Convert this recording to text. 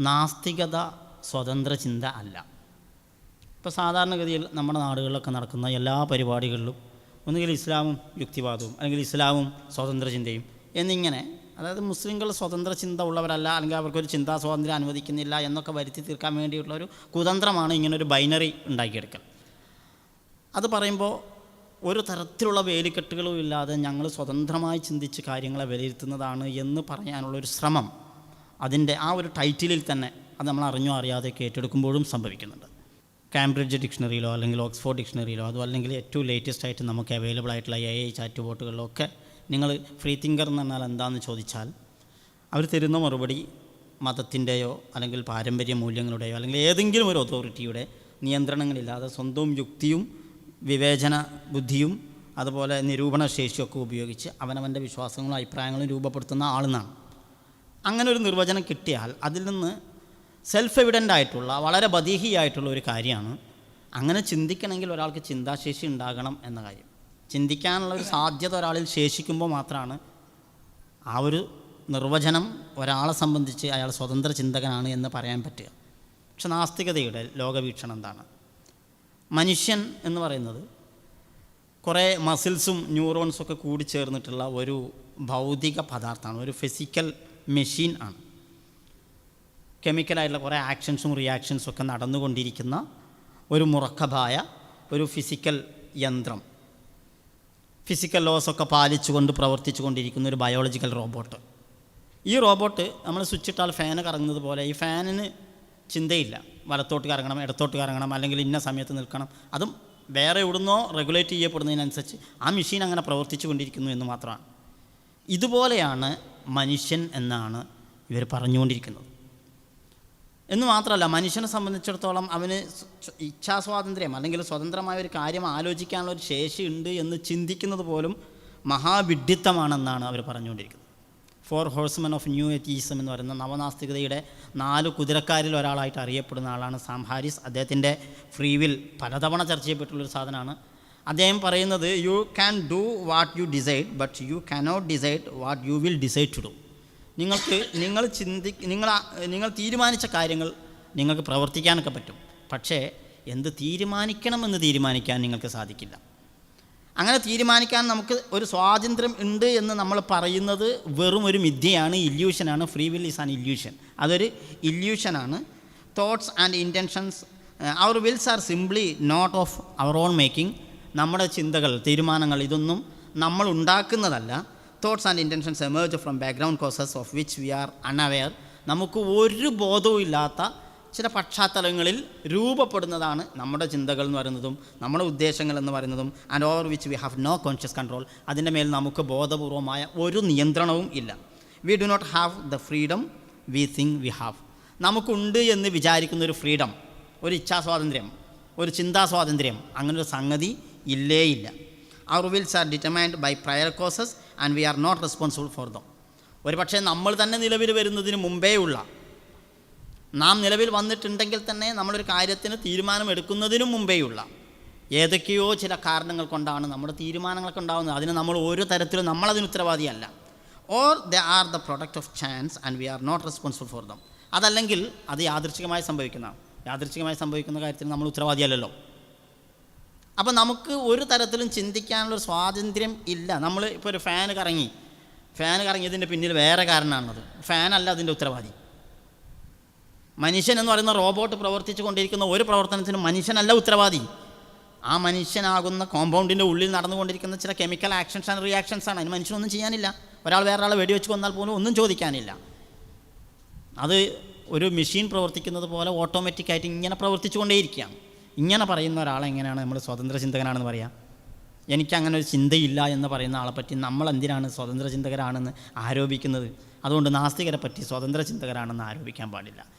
നാസ്തികത സ്വതന്ത്ര ചിന്ത അല്ല. ഇപ്പോൾ സാധാരണഗതിയിൽ നമ്മുടെ നാടുകളിലൊക്കെ നടക്കുന്ന എല്ലാ പരിപാടികളിലും ഒന്നുകിൽ ഇസ്ലാമും യുക്തിവാദവും അല്ലെങ്കിൽ ഇസ്ലാമും സ്വതന്ത്ര ചിന്തയും എന്നിങ്ങനെ അതായത് മുസ്ലിങ്ങൾ സ്വതന്ത്ര ചിന്ത ഉള്ളവരല്ല അല്ലെങ്കിൽ അവർക്കൊരു ചിന്താ സ്വാതന്ത്ര്യം അനുവദിക്കുന്നില്ല എന്നൊക്കെ വരുത്തി തീർക്കാൻ വേണ്ടിയിട്ടുള്ള ഒരു കുതന്ത്രമാണ് ഇങ്ങനൊരു ബൈനറി ഉണ്ടാക്കിയെടുക്കൽ. അത് പറയുമ്പോൾ ഒരു തരത്തിലുള്ള വേലിക്കെട്ടുകളും ഇല്ലാതെ ഞങ്ങൾ സ്വതന്ത്രമായി ചിന്തിച്ച് കാര്യങ്ങളെ വിലയിരുത്തുന്നതാണ് എന്ന് പറയാനുള്ളൊരു ശ്രമം. അതിന്റെ ആ ഒരു ടൈറ്റിലിൽ തന്നെ അത് നമ്മൾ അറിഞ്ഞോ അറിയാതെ ഏറ്റെടുക്കുമ്പോഴും സംഭവിക്കുന്നുണ്ട്. കാംബ്രിഡ്ജ് ഡിക്ഷണറിയിലോ അല്ലെങ്കിൽ ഓക്സ്ഫോർഡ് ഡിക്ഷണറിയിലോ അതോ അല്ലെങ്കിൽ ഏറ്റവും ലേറ്റസ്റ്റ് ആയിട്ട് നമുക്ക് അവൈലബിൾ ആയിട്ടുള്ള എ ഐ ചാറ്റ് ബോട്ടുകളിലോ ഒക്കെ നിങ്ങൾ ഫ്രീ തിങ്കർ എന്ന് പറഞ്ഞാൽ എന്താണെന്ന് ചോദിച്ചാൽ അവർ തരുന്ന മറുപടി മതത്തിന്റെയോ അല്ലെങ്കിൽ പാരമ്പര്യ മൂല്യങ്ങളുടെയോ അല്ലെങ്കിൽ ഏതെങ്കിലും ഒരു അതോറിറ്റിയുടെ നിയന്ത്രണങ്ങളില്ലാതെ സ്വന്തവും യുക്തിയും വിവേചന ബുദ്ധിയും അതുപോലെ നിരൂപണ ശേഷിയൊക്കെ ഉപയോഗിച്ച് അവനവന്റെ വിശ്വാസങ്ങളും അഭിപ്രായങ്ങളും രൂപപ്പെടുത്തുന്ന ആളെന്നാണ്. അങ്ങനെ ഒരു നിർവചനം കിട്ടിയാൽ അതിൽ നിന്ന് സെൽഫ് എവിഡന്റ് ആയിട്ടുള്ള വളരെ ബദീഹിയായിട്ടുള്ള ഒരു കാര്യമാണ് അങ്ങനെ ചിന്തിക്കണമെങ്കിൽ ഒരാൾക്ക് ചിന്താശേഷി ഉണ്ടാകണം എന്ന കാര്യം. ചിന്തിക്കാനുള്ള ഒരു സാധ്യത ഒരാളിൽ ശേഷിക്കുമ്പോൾ മാത്രമാണ് ആ ഒരു നിർവചനം ഒരാളെ സംബന്ധിച്ച് അയാൾ സ്വതന്ത്ര ചിന്തകനാണ് എന്ന് പറയാൻ പറ്റുക. പക്ഷെ നാസ്തികതയുടെ ലോകവീക്ഷണം എന്താണ്? മനുഷ്യൻ എന്ന് പറയുന്നത് കുറേ മസിൽസും ന്യൂറോൺസും ഒക്കെ കൂടിച്ചേർന്നിട്ടുള്ള ഒരു ഭൗതിക പദാർത്ഥമാണ് ഒരു ഫിസിക്കൽ മെഷീൻ ആണ്. കെമിക്കലായിട്ടുള്ള കുറേ ആക്ഷൻസും റിയാക്ഷൻസും ഒക്കെ നടന്നുകൊണ്ടിരിക്കുന്ന ഒരു മുറക്കഭായ ഒരു ഫിസിക്കൽ യന്ത്രം. ഫിസിക്കൽ ലോസ് ഒക്കെ പാലിച്ചുകൊണ്ട് പ്രവർത്തിച്ചു കൊണ്ടിരിക്കുന്ന ഒരു ബയോളജിക്കൽ റോബോട്ട് ഈ റോബോട്ട് നമ്മൾ സ്വിച്ച് ഇട്ടാൽ ഫാന് കറങ്ങുന്നത് പോലെ ഈ ഫാനിന് ചിന്തയില്ല. വലത്തോട്ട് കറങ്ങണം ഇടത്തോട്ട് കറങ്ങണം അല്ലെങ്കിൽ ഇന്ന സമയത്ത് നിൽക്കണം. അതും വേറെ എവിടുന്നോ റെഗുലേറ്റ് ചെയ്യപ്പെടുന്നതിനനുസരിച്ച് ആ മെഷീൻ അങ്ങനെ പ്രവർത്തിച്ചു കൊണ്ടിരിക്കുന്നു എന്ന് മാത്രമാണ്. ഇതുപോലെയാണ് മനുഷ്യൻ എന്നാണ് ഇവർ പറഞ്ഞുകൊണ്ടിരിക്കുന്നത്. എന്ന് മാത്രമല്ല മനുഷ്യനെ സംബന്ധിച്ചിടത്തോളം അവന് സ്വ- ഇച്ഛാസ്വാതന്ത്ര്യം അല്ലെങ്കിൽ സ്വതന്ത്രമായ ഒരു കാര്യം ആലോചിക്കാനുള്ള ഒരു ശേഷി ഉണ്ട് എന്ന് ചിന്തിക്കുന്നത് പോലും മഹാവിഡിത്തമാണെന്നാണ് അവർ പറഞ്ഞുകൊണ്ടിരിക്കുന്നത്. Four horsemen of new atheism എന്ന് പറയുന്ന നവനാസ്തികതയുടെ നാല് കുതിരക്കാരിൽ ഒരാളായിട്ട് അറിയപ്പെടുന്ന ആളാണ് സാം ഹാരിസ്. അദ്ദേഹത്തിന്റെ ഫ്രീ വിൽ പലതവണ ചർച്ച ചെയ്യപ്പെട്ടുള്ളൊരു സാധനമാണ് അദ്ദേഹം പറയുന്നത് you can do what you decide but you cannot decide what you will decide to do നിങ്ങൾക്ക് നിങ്ങൾ ചിന്തി നിങ്ങൾ നിങ്ങൾ തീരുമാനിച്ച കാര്യങ്ങൾ നിങ്ങൾക്ക് പ്രവർത്തിക്കാനൊക്കെ പറ്റും. പക്ഷേ എന്ത് തീരുമാനിക്കണമെന്ന് തീരുമാനിക്കാൻ നിങ്ങൾക്ക് സാധിക്കില്ല. അങ്ങനെ തീരുമാനിക്കാൻ നമുക്ക് ഒരു സ്വാതന്ത്ര്യം ഉണ്ട് എന്ന് നമ്മൾ പറയുന്നത് വെറും ഒരു മിഥ്യയാണ് ഇല്യൂഷനാണ് free will is an illusion. അതൊരു ഇല്യൂഷനാണ്. Thoughts and intentions our wills are simply not of our own making നമ്മുടെ ചിന്തകൾ തീരുമാനങ്ങൾ ഇതൊന്നും നമ്മൾ ഉണ്ടാക്കുന്നതല്ല. Thoughts and intentions emerge from background causes of which we are unaware നമുക്ക് ഒരു ബോധവും ഇല്ലാത്ത ചില പശ്ചാത്തലങ്ങളിൽ രൂപപ്പെടുന്നതാണ് നമ്മുടെ ചിന്തകൾ എന്ന് പറയുന്നതും നമ്മുടെ ഉദ്ദേശങ്ങൾ എന്ന് പറയുന്നതും and over which we have no conscious control അതിന്റെ മേൽ നമുക്ക് ബോധപൂർവമായ ഒരു നിയന്ത്രണവും ഇല്ല. We do not have the freedom we think we have നമുക്കുണ്ട് എന്ന് വിചാരിക്കുന്ന ഒരു ഫ്രീഡം ഒരു ഇച്ഛാസ്വാതന്ത്ര്യം ഒരു ചിന്താസ്വാതന്ത്ര്യം അങ്ങനൊരു സംഗതി ഇല്ലേ ഇല്ല our wills are determined by prior causes and we are not responsible for them ഒരു പക്ഷേ നമ്മൾ തന്നെ നിലവിൽ വരുന്നതിന് മുമ്പേ ഉള്ള നാം നിലവിൽ വന്നിട്ടുണ്ടെങ്കിൽ തന്നെ നമ്മളൊരു കാര്യത്തിന് തീരുമാനമെടുക്കുന്നതിനും മുമ്പേയുള്ള ഏതൊക്കെയോ ചില കാരണങ്ങൾ കൊണ്ടാണ് നമ്മുടെ തീരുമാനങ്ങളൊക്കെ ഉണ്ടാകുന്നത് അതിന് നമ്മൾ ഓരോ തരത്തിലും നമ്മളതിന് ഉത്തരവാദിയല്ല. Or they are the product of chance and we are not responsible for them അതല്ലെങ്കിൽ അത് യാദൃച്ഛികമായി സംഭവിക്കുന്നതാണ് യാദൃച്ഛികമായി സംഭവിക്കുന്ന കാര്യത്തിന് നമ്മൾ ഉത്തരവാദിയല്ലല്ലോ. അപ്പോൾ നമുക്ക് ഒരു തരത്തിലും ചിന്തിക്കാനുള്ളൊരു സ്വാതന്ത്ര്യം ഇല്ല. നമ്മൾ ഇപ്പോൾ ഒരു ഫാൻ കറങ്ങി. ഫാൻ കറങ്ങിയതിന്റെ പിന്നിൽ വേറെ കാരണമാണത് ഫാനല്ല അതിന്റെ ഉത്തരവാദി. മനുഷ്യൻ എന്ന് പറയുന്ന റോബോട്ട് പ്രവർത്തിച്ചു കൊണ്ടിരിക്കുന്ന ഒരു പ്രവർത്തനത്തിനും മനുഷ്യനല്ല ഉത്തരവാദി. ആ മനുഷ്യനാകുന്ന കോമ്പൗണ്ടിന്റെ ഉള്ളിൽ നടന്നുകൊണ്ടിരിക്കുന്ന ചില കെമിക്കൽ ആക്ഷൻസ് ആൻഡ് റിയാക്ഷൻസ് ആണ്. അതിന് മനുഷ്യനൊന്നും ചെയ്യാനില്ല. ഒരാൾ വേറെ ആളെ വെടിവെച്ച് കൊന്നാൽ പോലും ഒന്നും ചോദിക്കാനില്ല. അത് ഒരു മെഷീൻ പ്രവർത്തിക്കുന്നത് പോലെ ഓട്ടോമാറ്റിക്കായിട്ട് ഇങ്ങനെ പ്രവർത്തിച്ചുകൊണ്ടേയിരിക്കുകയാണ് ഇങ്ങനെ പറയുന്ന ഒരാളെ എങ്ങനെയാണ് നമ്മൾ സ്വതന്ത്ര ചിന്തകനാണെന്ന് പറയാം? എനിക്ക് അങ്ങനെ ഒരു ചിന്തയില്ല എന്ന് പറയുന്ന ആളെ പറ്റി നമ്മൾ എന്തിനാണ് സ്വതന്ത്ര ചിന്തകരാണെന്ന് ആരോപിക്കുന്നത്? അതുകൊണ്ട് നാസ്തികരെ പറ്റി സ്വതന്ത്ര ചിന്തകരാണെന്ന് ആരോപിക്കാൻ പാടില്ല.